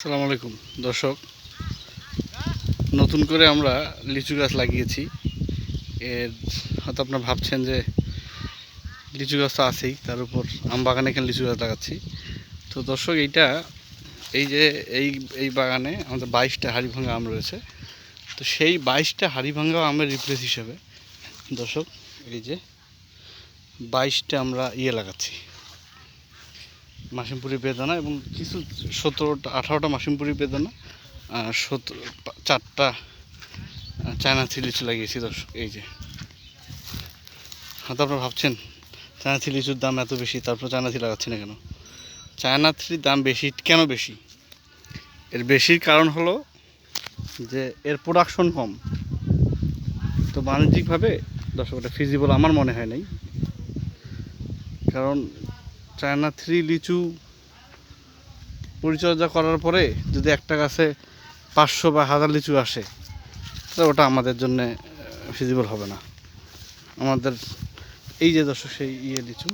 আসসালামু আলাইকুম, দর্শক। নতুন করে আমরা লিচু গাছ লাগিয়েছি। এর হয়তো আপনারা ভাবছেন যে লিচু গাছ তো আছেই, তার উপর আম বাগানে এখানে লিচু গাছ লাগাচ্ছি? তো দর্শক, এইটা এই যে এই এই বাগানে আমাদের বাইশটা হাড়িভাঙ্গা আম রয়েছে। তো সেই বাইশটা হাড়িভাঙ্গা আমের রিপ্লেস হিসেবে দর্শক, এই যে বাইশটা আমরা ইয়ে লাগাচ্ছি। মাসিমপুরি বেদানা এবং কিছু সতেরোটা, আঠারোটা মাসিমপুরি বেদানা, আর সতেরো, চারটা চায়না থ্রি লিচু লাগিয়েছি দর্শক, এই যে। হয়তো আপনারা ভাবছেন, চায়না থ্রি লিচুর দাম এত বেশি, তারপর চায়না থ্রি লাগাচ্ছি না কেন? চায়না থ্রির দাম বেশি, কেন বেশি? এর বেশির কারণ হলো যে এর প্রোডাকশন কম। তো বাণিজ্যিকভাবে, দর্শক, এটা ফিজিবল আমার মনে হয় নাই। কারণ চায়না থ্রি লিচু পরিচর্যা করার পরে যদি একটা গাছে পাঁচশো বা হাজার লিচু আসে, তাহলে ওটা আমাদের জন্য ফিজিবল হবে না। আমাদের এই যে দর্শক সেই ইয়ে লিচু,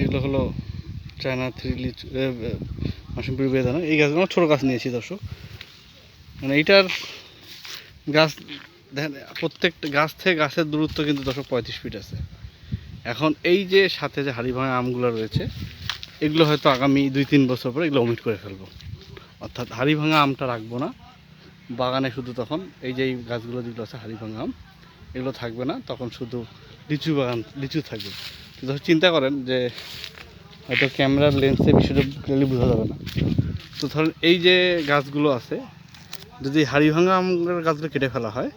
এগুলো হলো চায়না থ্রি লিচু মাসিমপুরি বেদানা এই গাছগুলো আমরা ছোটো গাছ নিয়েছি দর্শক। মানে এইটার গাছ, দেখেন, প্রত্যেকটা গাছ থেকে গাছের দূরত্ব কিন্তু দর্শক পঁয়ত্রিশ ফিট আছে। এখন এই যে সাথে যে হাড়ি ভাঙা আমগুলো রয়েছে, এগুলো হয়তো আগামী দুই তিন বছর পরে এগুলো অমিট করে ফেলব। অর্থাৎ হাড়ি ভাঙা আমটা রাখব না। বাগানে শুধু তখন এই যে গাছগুলো যেগুলো আছে হাড়ি ভাঙা আম, এগুলো থাকবে না। তখন শুধু লিচু বাগান, লিচু থাকবে। কিন্তু চিন্তা করেন যে হয়তো ক্যামেরার লেন্সে বিষয়টা ক্লিয়ারলি বোঝা যাবে না। তো ধরেন এই যে গাছগুলো আছে, যদি হাড়িভাঙা আমের গাছগুলো কেটে ফেলা হয়,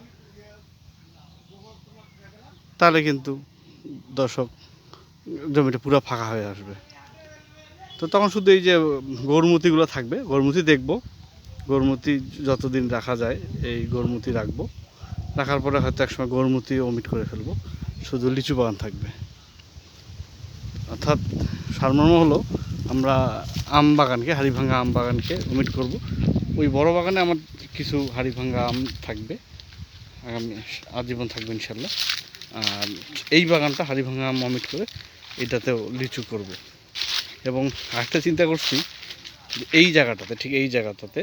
তাহলে কিন্তু দর্শক, জমিটা পুরো ফাঁকা হয়ে আসবে। তো তখন শুধু এই যে, গরমুতিগুলো থাকবে, গরমুতি দেখব। গরমুতি যতদিন রাখা যায়, এই গরমুতি রাখব। রাখার পরে হয়তো একসময় গরমুতি ওমিট করে ফেলব। শুধু লিচু বাগান থাকবে। অর্থাৎ সারমর্ম হলো, আমরা আম বাগানকে, হাড়িভাঙ্গা আম বাগানকে ওমিট করব। ওই বড় বাগানে আমার কিছু হাড়িভাঙ্গা আম থাকবে। আগামী, আজীবন থাকবে ইনশাল্লাহ। আর এই বাগানটা হাড়িভাঙা আম অমিট করে এটাতেও লিচু করব। এবং আরেকটা চিন্তা করছি এই জায়গাটাতে, ঠিক এই জায়গাটাতে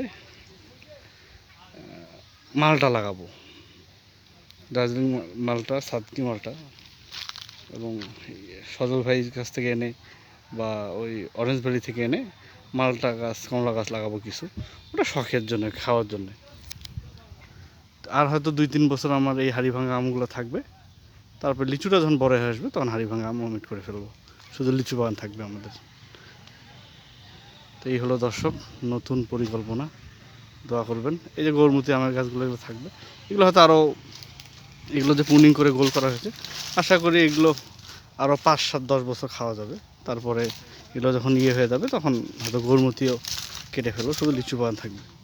মালটা লাগাবো। দার্জিলিং মালটা, সাতকি মালটা, এবং সজল ভাইয়ের কাছ থেকে এনে বা ওই অরেঞ্জ ভ্যালি থেকে এনে মালটা গাছ, কমলা গাছ লাগাবো কিছু। ওটা শখের জন্য, খাওয়ার জন্য। আর হয়তো দুই তিন বছর আমার এই হাড়িভাঙা আমগুলো থাকবে। তারপর লিচুটা যখন বড় হয়ে আসবে, তখন হাড়ি ভাঙা আম অমিট করে ফেলব। শুধু লিচু বাগান থাকবে আমাদের। তো এই হলো দর্শক, নতুন পরিকল্পনা। দোয়া করবেন। এই যে গরমুতি আমের গাছগুলো এগুলো থাকবে। এগুলো হয়তো আরও এগুলো যে পুনিং করে গোল করা হয়েছে, আশা করি এগুলো আরও পাঁচ, সাত, দশ বছর খাওয়া যাবে। তারপরে এগুলো যখন ইয়ে হয়ে যাবে, তখন হয়তো গরমুতিও কেটে ফেলব। শুধু লিচু বাগান থাকবে।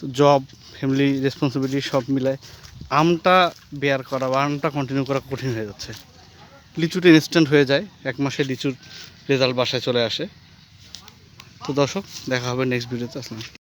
তো জব ফ্যামিলি রেসপন্সিবিলিটি সব মিলায় আমটা বেয়ার করা বা আমটা কন্টিনিউ করা কঠিন হয়ে যাচ্ছে। লিচুটা ইনস্ট্যান্ট হয়ে যায়, এক মাসে লিচুর রেজাল্ট বাসায় চলে আসে। তো দর্শক, দেখা হবে নেক্সট ভিডিওতে আসলাম